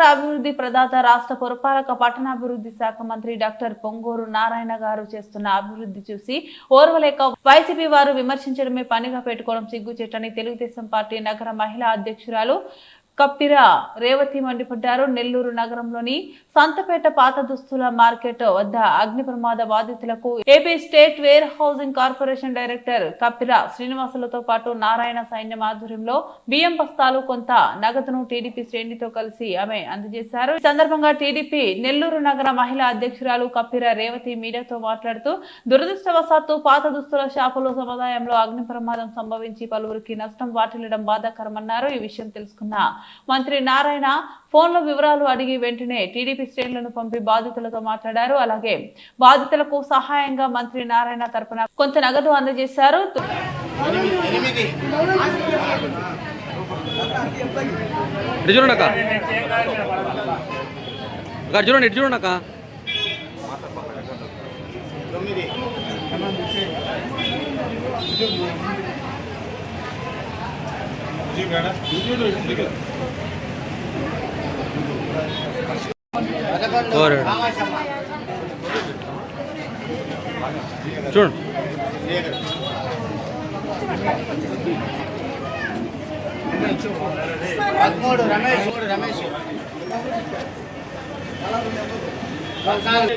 నగర అభివృద్ధి ప్రదాత రాష్ట్ర పురపాలక పట్టణాభివృద్ధి శాఖ మంత్రి డాక్టర్ పొంగూరు నారాయణ గారు చేస్తున్న అభివృద్ధి చూసి ఓర్వలేక వైసీపీ వారు విమర్శించడమే పనిగా పెట్టుకోవడం సిగ్గుచేటని తెలుగుదేశం పార్టీ నగర మహిళా అధ్యక్షురాలు కప్పిర రేవతి మండిపడ్డారు. నెల్లూరు నగరంలోని సంతపేట పాత దుస్తుల మార్కెట్ వద్ద అగ్ని ప్రమాద బాధితులకు AP state warehousing corporation director Kappira శ్రీనివాసులతో పాటు నారాయణ సైన్యం ఆధ్వర్యంలో బియ్యం బస్తాలు కొంత నగదును టీడీపీ శ్రేణితో కలిసి ఆమె అందజేశారు. ఈ సందర్భంగా టీడీపీ నెల్లూరు నగర మహిళా అధ్యక్షురాలు కప్పిర రేవతి మీడియాతో మాట్లాడుతూ దురదృష్టవశాత్తు పాత దుస్తుల షాపుల సముదాయంలో అగ్ని ప్రమాదం సంభవించి పలువురికి నష్టం వాటిల్లడం బాధాకరమన్నారు. ఈ విషయం తెలుసుకున్న మంత్రి నారాయణ ఫోన్లో వివరాలు అడిగి వెంటనే టీడీపీ శ్రేణులను పంపి బాధితులతో మాట్లాడారు. అలాగే బాధితులకు సహాయంగా మంత్రి నారాయణ తరపున కొంత నగదు అందజేశారు. చూడండి చూడండి ఏడు పదమూడు రమేష్ రమేష్ పద్నాలుగు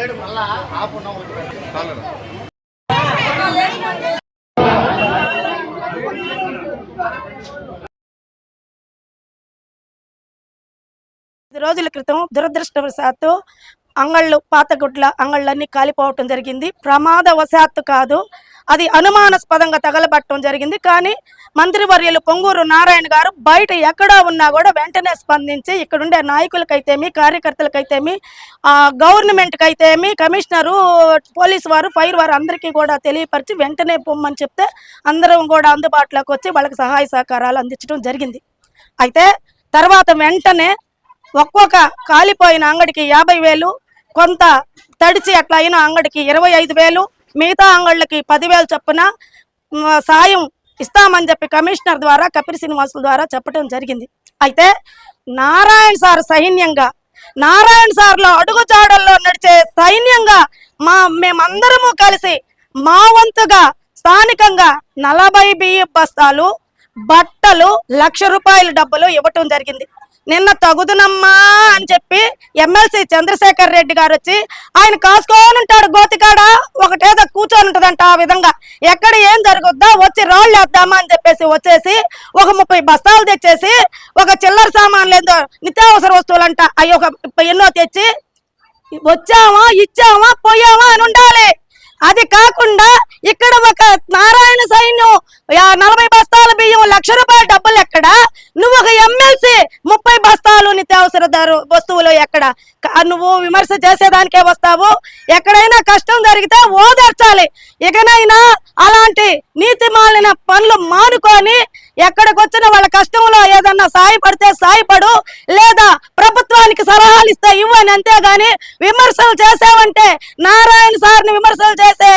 ఏడు మళ్ళా రోజుల క్రితం దురదృష్టవశాత్తు అంగళ్ళు పాతగుడ్ల అంగళ్ళన్నీ కాలిపోవటం జరిగింది. ప్రమాదవశాత్తు కాదు అది అనుమానాస్పదంగా తగలబట్టడం జరిగింది. కానీ మంత్రివర్యులు పొంగూరు నారాయణ గారు బయట ఎక్కడా ఉన్నా కూడా వెంటనే స్పందించి ఇక్కడుండే నాయకులకైతేమి కార్యకర్తలకైతేమి గవర్నమెంట్కైతేమి కమిషనరు పోలీసు వారు ఫైర్ వారు అందరికీ కూడా తెలియపరిచి వెంటనే పొమ్మని చెప్తే అందరం కూడా అందుబాటులోకి వచ్చి వాళ్ళకి సహాయ సహకారాలు అందించడం జరిగింది. అయితే తర్వాత వెంటనే ఒక్కొక్క కాలిపోయిన అంగడికి యాభై వేలు కొంత తడిచి అట్లా అయిన అంగడికి ఇరవై ఐదు వేలు మిగతా అంగళ్ళకి పదివేలు చొప్పున సాయం ఇస్తామని చెప్పి కమిషనర్ ద్వారా కపిల్ శ్రీనివాసుల ద్వారా చెప్పడం జరిగింది. అయితే నారాయణ సార్ సైన్యంగా నారాయణ సార్లో అడుగుజాడల్లో నడిచే సైన్యంగా మా మేమందరము కలిసి మా వంతుగా స్థానికంగా నలభై బియ్య బస్తాలు బట్టలు లక్ష రూపాయల డబ్బులు ఇవ్వటం జరిగింది. నిన్న తగుదునమ్మా అని చెప్పి ఎమ్మెల్సీ చంద్రశేఖర్ రెడ్డి గారు వచ్చి ఆయన కాసుకొని ఉంటాడు గోతికాడ ఒకటేదో కూర్చొని ఉంటుందంట ఆ విధంగా. ఎక్కడ ఏం జరుగుద్దా వచ్చి రాళ్ళు వేద్దామా అని చెప్పేసి వచ్చేసి ఒక ముప్పై బస్తాలు తెచ్చేసి ఒక చిల్లర సామాన్లు ఏందో నిత్యావసర వస్తువులంట అవి ఒక ఎన్నో తెచ్చి వచ్చామా ఇచ్చామా పోయామా అని ఉండాలి. అది కాకుండా ఇక్కడ ఒక నారాయణ సైన్యం యా- నలభై బస్తాల బియ్యం లక్ష రూపాయల డబ్బులు ఎక్కడ నువ్వు ఒక ఎమ్మెల్సీ ముప్పై బస్తాలు నిత్యావసర ధర వస్తువులు ఎక్కడ క- నువ్వు విమర్శ చేసేదానికే వస్తావు. ఎక్కడైనా కష్టం జరిగితే ఓదార్చాలి. ఇకనైనా అలాంటి నీతి మాలిన పనులు మానుకొని ఎక్కడికి వచ్చిన వాళ్ళ కష్టంలో ఏదన్నా సాయపడితే సాయపడు లేదా ప్రభుత్వానికి సలహాలు ఇస్తే ఇవ్వని అంతేగాని విమర్శలు చేసావంటే నారాయణ సార్ని విమర్శలు చేసే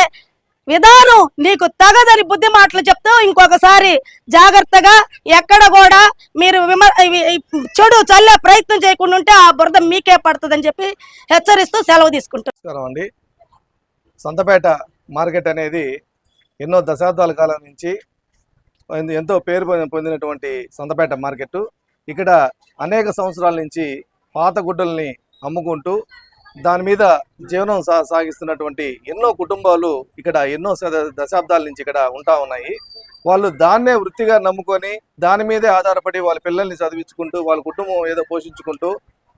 విధానం నీకు తగదని బుద్ధి మాటలు చెప్తూ ఇంకొకసారి జాగ్రత్తగా ఎక్కడ కూడా మీరు విమర్ చెడు చల్లే ప్రయత్నం చేయకుండా ఉంటే ఆ బురద మీకే పడుతుందని చెప్పి హెచ్చరిస్తూ సెలవు తీసుకుంటాం అండి. సొంతపేట మార్కెట్ అనేది ఎన్నో దశాబ్దాల కాలం నుంచి ఎంతో- పేరు పొందినటువంటి సంతపేట మార్కెట్ ఇక్కడ అనేక సంవత్సరాల నుంచి పాత గుడ్డల్ని అమ్ముకుంటూ దాని మీద జీవనం సా సాగిస్తున్నటువంటి ఎన్నో కుటుంబాలు ఇక్కడ ఎన్నో దశాబ్దాల నుంచి ఇక్కడ ఉంటా ఉన్నాయి. వాళ్ళు దాన్నే వృత్తిగా నమ్ముకొని దాని మీదే ఆధారపడి వాళ్ళ పిల్లల్ని చదివించుకుంటూ వాళ్ళ కుటుంబం ఏదో పోషించుకుంటూ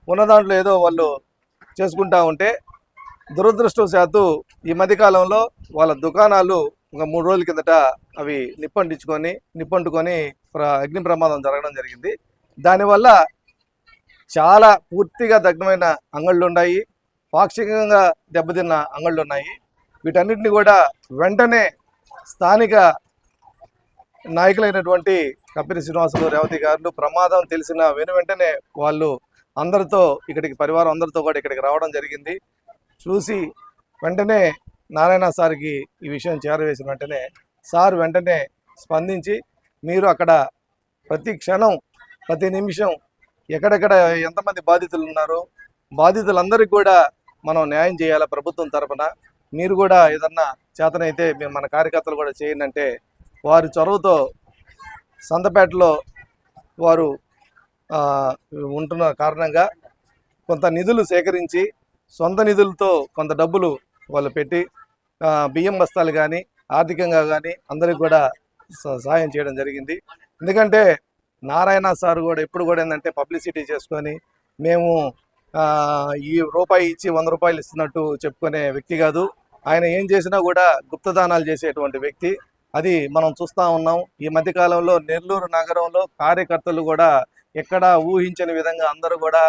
ఉన్న దాంట్లో ఏదో వాళ్ళు చేసుకుంటా ఉంటే దురదృష్టవశాత్తు ఈ మధ్యకాలంలో వాళ్ళ దుకాణాలు ఒక మూడు రోజుల కిందట అవి నిప్పంటించుకొని నిప్పంటుకొని ప్ర- అగ్ని ప్రమాదం జరగడం జరిగింది. దానివల్ల చాలా పూర్తిగా దగ్నమైన అంగళ్ళు ఉన్నాయి పాక్షికంగా దెబ్బతిన్న అంగళ్ళు ఉన్నాయి వీటన్నిటిని కూడా వెంటనే స్థానిక నాయకులైనటువంటి కపిరి శ్రీనివాసులు రేవతి గారు ప్రమాదం తెలిసిన వెను వెంటనే వాళ్ళు అందరితో ఇక్కడికి పరివారం అందరితో కూడా ఇక్కడికి రావడం జరిగింది. చూసి వెంటనే నారాయణ సార్కి ఈ విషయం చేరవేసిన వెంటనే సార్ వెంటనే స్పందించి మీరు అక్కడ ప్రతి క్షణం ప్రతి నిమిషం ఎక్కడెక్కడ ఎంతమంది బాధితులు ఉన్నారో బాధితులందరికీ కూడా మనం న్యాయం చేయాలా ప్రభుత్వం తరపున? మీరు కూడా ఏదన్నా చేతనైతే మేము మన కార్యకర్తలు కూడా చేయండి అంటే వారి చొరవతో సంతపేటలో వారు ఉంటున్న కారణంగా కొంత నిధులు సేకరించి సొంత నిధులతో కొంత డబ్బులు వాళ్ళు పెట్టి బియ్యం బస్తాలు కానీ ఆర్థికంగా కానీ అందరికి కూడా స- సహాయం చేయడం జరిగింది. ఎందుకంటే నారాయణ సార్ కూడా ఎప్పుడు కూడా ఏంటంటే పబ్లిసిటీ చేసుకొని మేము ఈ రూపాయి ఇచ్చి వంద రూపాయలు ఇస్తున్నట్టు చెప్పుకునే వ్యక్తి కాదు. ఆయన ఏం చేసినా కూడా గుప్తదానాలు చేసేటువంటి వ్యక్తి. అది మనం చూస్తూ ఉన్నాం. ఈ మధ్యకాలంలో నెల్లూరు నగరంలో కార్యకర్తలు కూడా ఎక్కడా ఊహించని విధంగా అందరూ కూడా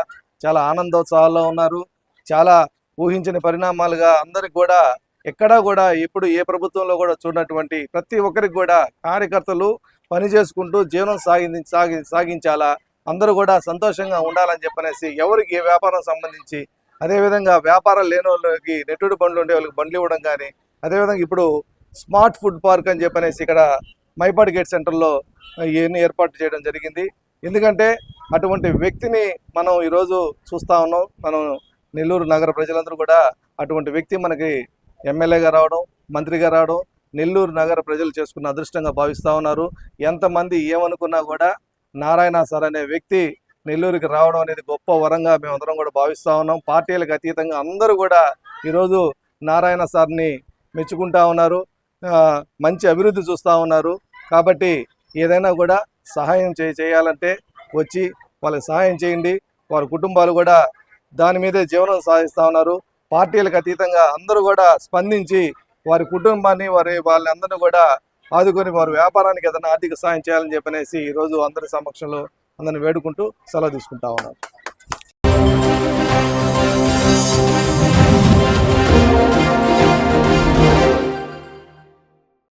చాలా ఆనందోత్సవాల్లో ఉన్నారు. చాలా ఊహించని పరిణామాలుగా అందరికి కూడా ఎక్కడా కూడా ఎప్పుడు ఏ ప్రభుత్వంలో కూడా చూడనటువంటి ప్రతి ఒక్కరికి కూడా కార్యకర్తలు పని చేసుకుంటూ జీవనం సాగి సాగి సాగించాలా? అందరూ కూడా సంతోషంగా ఉండాలని చెప్పనేసి ఎవరికి ఏ వ్యాపారం సంబంధించి అదేవిధంగా వ్యాపారం లేని వాళ్ళకి నెట్టుడు బండ్లు ఉండే వాళ్ళకి బండ్లు ఇవ్వడం కానీ అదేవిధంగా ఇప్పుడు స్మార్ట్ ఫుడ్ పార్క్ అని చెప్పనేసి ఇక్కడ మైపాడు గేట్ సెంటర్లో ఇవన్నీ ఏర్పాటు చేయడం జరిగింది. ఎందుకంటే అటువంటి వ్యక్తిని మనం ఈరోజు చూస్తా ఉన్నాం. మనం నెల్లూరు నగర ప్రజలందరూ కూడా అటువంటి వ్యక్తి మనకి ఎమ్మెల్యేగా రావడం మంత్రిగా రావడం నెల్లూరు నగర ప్రజలు చేసుకున్న అదృష్టంగా భావిస్తూ ఉన్నారు. ఎంతమంది ఏమనుకున్నా కూడా నారాయణ సార్ అనే వ్యక్తి నెల్లూరుకి రావడం అనేది గొప్ప వరంగా మేమందరం కూడా భావిస్తూ ఉన్నాం. పార్టీలకు అతీతంగా అందరూ కూడా ఈరోజు నారాయణ సార్ని మెచ్చుకుంటా ఉన్నారు. మంచి అభివృద్ధి చూస్తూ ఉన్నారు. కాబట్టి ఏదైనా కూడా సహాయం చే చేయాలంటే వచ్చి వాళ్ళకి సహాయం చేయండి. వారి కుటుంబాలు కూడా దాని మీదే జీవనం సాగిస్తూ ఉన్నారు. పార్టీలకు అతీతంగా అందరూ కూడా స్పందించి వారి కుటుంబాన్ని వారి వాళ్ళందరినీ కూడా ఆదుకొని వారి వ్యాపారానికి ఏదైనా ఆర్థిక సహాయం చేయాలని చెప్పనేసి ఈరోజు అందరి సమక్షంలో అందరిని వేడుకుంటూ సెలవు తీసుకుంటా ఉన్నారు.